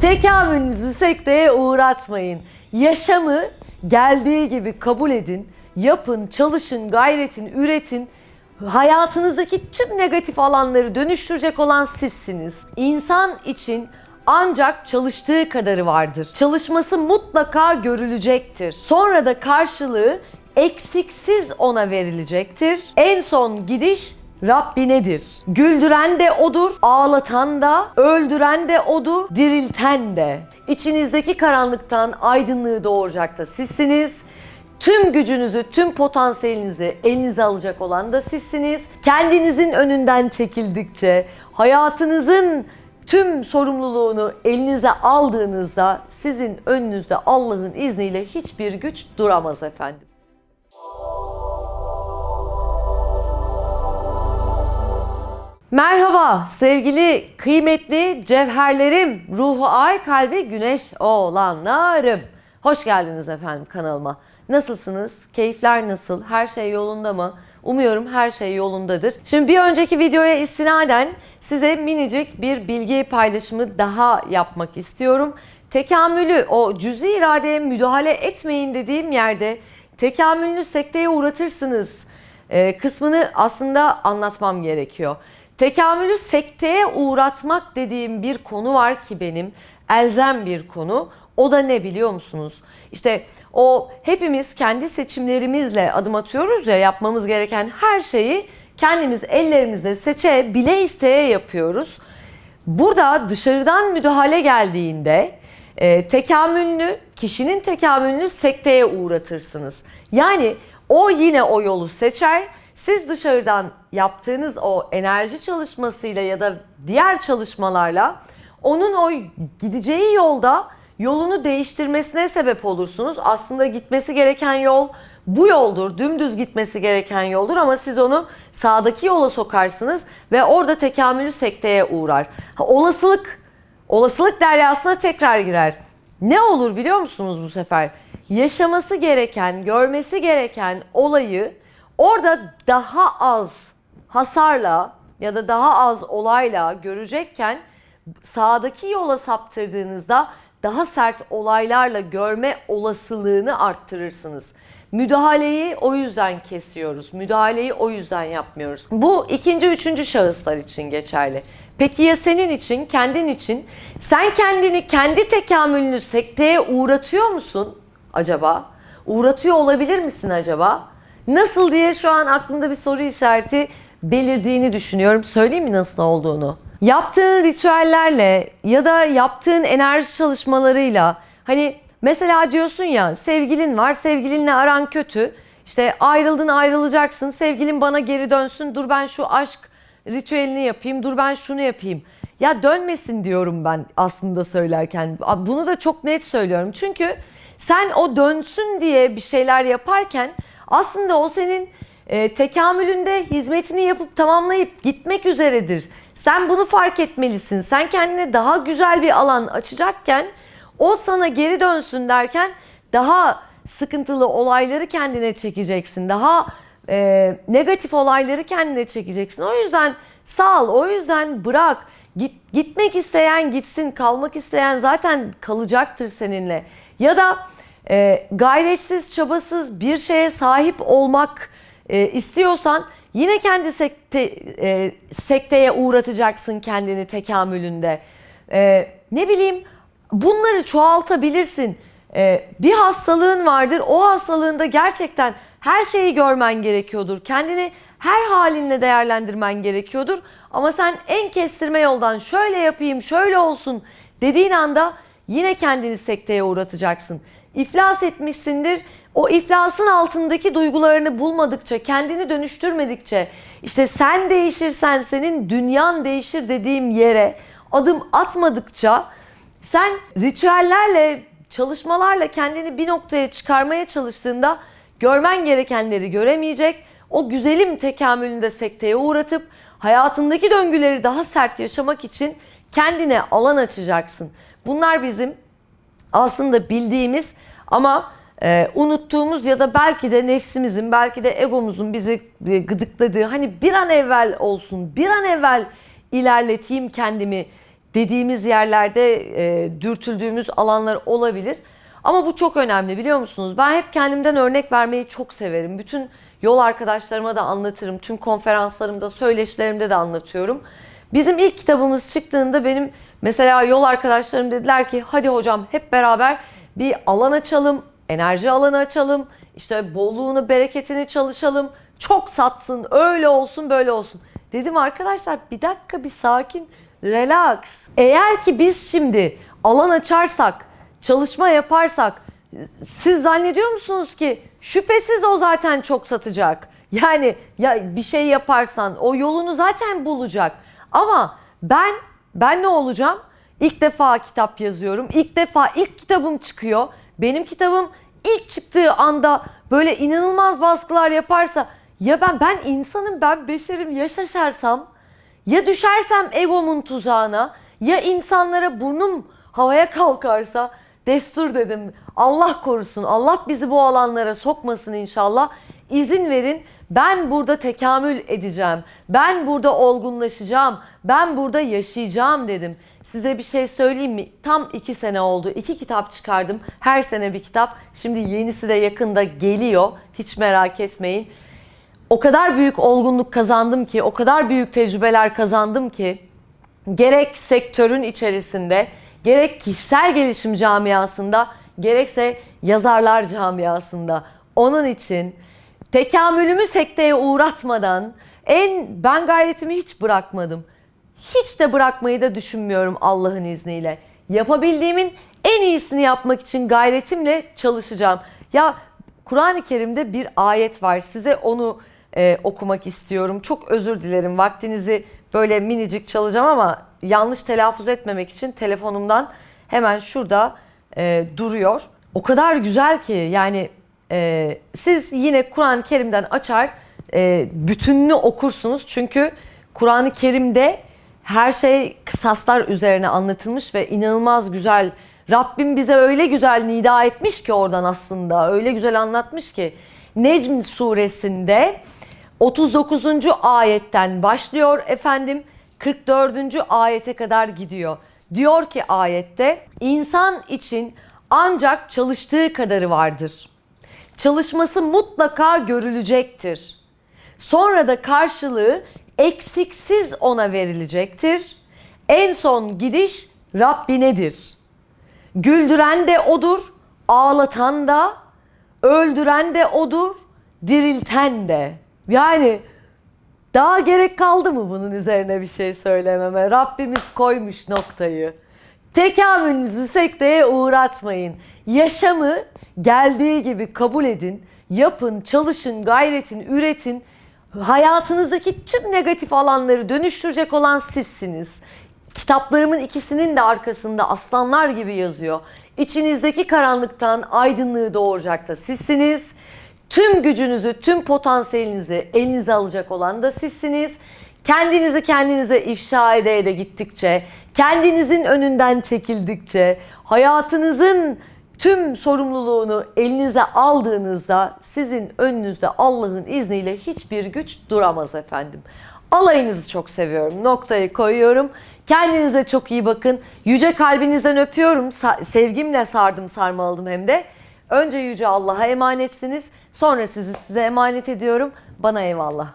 Tekamülünüzü sekteye uğratmayın. Yaşamı geldiği gibi kabul edin. Yapın, çalışın, gayretin, üretin. Hayatınızdaki tüm negatif alanları dönüştürecek olan sizsiniz. İnsan için ancak çalıştığı kadarı vardır. Çalışması mutlaka görülecektir. Sonra da karşılığı eksiksiz ona verilecektir. En son gidiş Rabbinedir. Güldüren de odur, ağlatan da, öldüren de odur, dirilten de. İçinizdeki karanlıktan aydınlığı doğuracak da sizsiniz. Tüm gücünüzü, tüm potansiyelinizi elinize alacak olan da sizsiniz. Kendinizin önünden çekildikçe, hayatınızın tüm sorumluluğunu elinize aldığınızda sizin önünüzde Allah'ın izniyle hiçbir güç duramaz efendim. Merhaba sevgili kıymetli cevherlerim, ruhu ay, kalbi güneş oğlanlarım. Hoş geldiniz efendim kanalıma. Nasılsınız? Keyifler nasıl? Her şey yolunda mı? Umuyorum her şey yolundadır. Şimdi bir önceki videoya istinaden size minicik bir bilgi paylaşımı daha yapmak istiyorum. Tekamülü, o cüzi iradeye müdahale etmeyin dediğim yerde tekamülünü sekteye uğratırsınız e, kısmını aslında anlatmam gerekiyor. Tekamülü sekteye uğratmak dediğim bir konu var ki benim elzem bir konu. O da ne biliyor musunuz? İşte o hepimiz kendi seçimlerimizle adım atıyoruz ya yapmamız gereken her şeyi kendimiz ellerimizle seçe bile isteye yapıyoruz. Burada dışarıdan müdahale geldiğinde e, tekamülünü, kişinin tekamülünü sekteye uğratırsınız. Yani o yine o yolu seçer. Siz dışarıdan yaptığınız o enerji çalışmasıyla ya da diğer çalışmalarla onun o gideceği yolda yolunu değiştirmesine sebep olursunuz. Aslında gitmesi gereken yol bu yoldur. Dümdüz gitmesi gereken yoldur ama siz onu sağdaki yola sokarsınız ve orada tekamülü sekteye uğrar. Ha, olasılık olasılık deryasına tekrar girer. Ne olur biliyor musunuz bu sefer? Yaşaması gereken, görmesi gereken olayı orada daha az hasarla ya da daha az olayla görecekken sağdaki yola saptırdığınızda daha sert olaylarla görme olasılığını arttırırsınız. Müdahaleyi o yüzden kesiyoruz. Müdahaleyi o yüzden yapmıyoruz. Bu ikinci, üçüncü şahıslar için geçerli. Peki ya senin için, kendin için? Sen kendini, kendi tekamülünü sekteye uğratıyor musun acaba? Uğratıyor olabilir misin acaba? Nasıl diye şu an aklımda bir soru işareti belirdiğini düşünüyorum. Söyleyeyim mi nasıl olduğunu? Yaptığın ritüellerle ya da yaptığın enerji çalışmalarıyla hani mesela diyorsun ya sevgilin var, sevgilinle aran kötü. İşte ayrıldın ayrılacaksın, sevgilin bana geri dönsün, dur ben şu aşk ritüelini yapayım, dur ben şunu yapayım. Ya dönmesin diyorum ben aslında söylerken. Bunu da çok net söylüyorum. Çünkü sen o dönsün diye bir şeyler yaparken aslında o senin e, tekamülünde hizmetini yapıp tamamlayıp gitmek üzeredir. Sen bunu fark etmelisin. Sen kendine daha güzel bir alan açacakken o sana geri dönsün derken daha sıkıntılı olayları kendine çekeceksin. Daha e, negatif olayları kendine çekeceksin. O yüzden sal, o yüzden bırak. Git, gitmek isteyen gitsin, kalmak isteyen zaten kalacaktır seninle. Ya da e, gayretsiz, çabasız bir şeye sahip olmak e, istiyorsan yine kendi sekte, e, sekteye uğratacaksın kendini tekamülünde. E, ne bileyim bunları çoğaltabilirsin. E, bir hastalığın vardır. O hastalığında gerçekten her şeyi görmen gerekiyordur. Kendini her halinle değerlendirmen gerekiyordur. Ama sen en kestirme yoldan şöyle yapayım, şöyle olsun dediğin anda yine kendini sekteye uğratacaksın. İflas etmişsindir. O iflasın altındaki duygularını bulmadıkça, kendini dönüştürmedikçe, işte sen değişirsen senin dünyan değişir dediğim yere adım atmadıkça sen ritüellerle, çalışmalarla kendini bir noktaya çıkarmaya çalıştığında görmen gerekenleri göremeyecek, o güzelim tekamülünde sekteye uğratıp hayatındaki döngüleri daha sert yaşamak için kendine alan açacaksın. Bunlar bizim aslında bildiğimiz ama e, unuttuğumuz ya da belki de nefsimizin, belki de egomuzun bizi e, gıdıkladığı hani bir an evvel olsun, bir an evvel ilerleteyim kendimi dediğimiz yerlerde e, dürtüldüğümüz alanlar olabilir. Ama bu çok önemli biliyor musunuz? Ben hep kendimden örnek vermeyi çok severim. Bütün yol arkadaşlarıma da anlatırım. Tüm konferanslarımda, söyleşilerimde de anlatıyorum. Bizim ilk kitabımız çıktığında benim mesela yol arkadaşlarım dediler ki hadi hocam hep beraber bir alan açalım, enerji alanı açalım, işte bolluğunu, bereketini çalışalım. Çok satsın, öyle olsun, böyle olsun. Dedim arkadaşlar bir dakika bir sakin, relax. Eğer ki biz şimdi alan açarsak, çalışma yaparsak siz zannediyor musunuz ki şüphesiz o zaten çok satacak. Yani ya bir şey yaparsan o yolunu zaten bulacak. Ama ben ben ne olacağım? İlk defa kitap yazıyorum. İlk defa ilk kitabım çıkıyor. Benim kitabım ilk çıktığı anda böyle inanılmaz baskılar yaparsa ya ben ben insanım ben beşerim ya şaşarsam ya düşersem egomun tuzağına ya insanlara burnum havaya kalkarsa destur dedim. Allah korusun. Allah bizi bu alanlara sokmasın inşallah. İzin verin. Ben burada tekamül edeceğim. Ben burada olgunlaşacağım. Ben burada yaşayacağım dedim. Size bir şey söyleyeyim mi? Tam iki sene oldu. İki kitap çıkardım. Her sene bir kitap. Şimdi yenisi de yakında geliyor. Hiç merak etmeyin o kadar büyük olgunluk kazandım ki, o kadar büyük tecrübeler kazandım ki gerek sektörün içerisinde, gerek kişisel gelişim camiasında, gerekse yazarlar camiasında. Onun için tekamülümü sekteye uğratmadan en ben gayretimi hiç bırakmadım. Hiç de bırakmayı da düşünmüyorum Allah'ın izniyle. Yapabildiğimin en iyisini yapmak için gayretimle çalışacağım. Ya Kur'an-ı Kerim'de bir ayet var. Size onu e, okumak istiyorum. Çok özür dilerim. Vaktinizi böyle minicik çalacağım ama yanlış telaffuz etmemek için telefonumdan hemen şurada e, duruyor. O kadar güzel ki yani e, siz yine Kur'an-ı Kerim'den açar e, bütününü okursunuz. Çünkü Kur'an-ı Kerim'de her şey kısaslar üzerine anlatılmış ve inanılmaz güzel. Rabbim bize öyle güzel nida etmiş ki oradan aslında. Öyle güzel anlatmış ki. Necm suresinde 39. ayetten başlıyor efendim 44. ayete kadar gidiyor. Diyor ki ayette insan için ancak çalıştığı kadarı vardır. Çalışması mutlaka görülecektir. Sonra da karşılığı eksiksiz ona verilecektir. En son gidiş Rabbinedir. Güldüren de odur, ağlatan da, öldüren de odur, dirilten de. Yani daha gerek kaldı mı bunun üzerine bir şey söylememe? Rabbimiz koymuş noktayı. Tekamülünüzü sekteye uğratmayın. Yaşamı geldiği gibi kabul edin. Yapın, çalışın, gayretin, üretin. Hayatınızdaki tüm negatif alanları dönüştürecek olan sizsiniz. Kitaplarımın ikisinin de arkasında aslanlar gibi yazıyor. İçinizdeki karanlıktan aydınlığı doğuracak da sizsiniz. Tüm gücünüzü, tüm potansiyelinizi elinize alacak olan da sizsiniz. Kendinizi kendinize ifşa ede ede gittikçe, kendinizin önünden çekildikçe, hayatınızın tüm sorumluluğunu elinize aldığınızda sizin önünüzde Allah'ın izniyle hiçbir güç duramaz efendim. Alayınızı çok seviyorum. Noktayı koyuyorum. Kendinize çok iyi bakın. Yüce kalbinizden öpüyorum. Sa- sevgimle sardım sarmaladım hem de. Önce Yüce Allah'a emanetsiniz. Sonra sizi size emanet ediyorum. Bana eyvallah.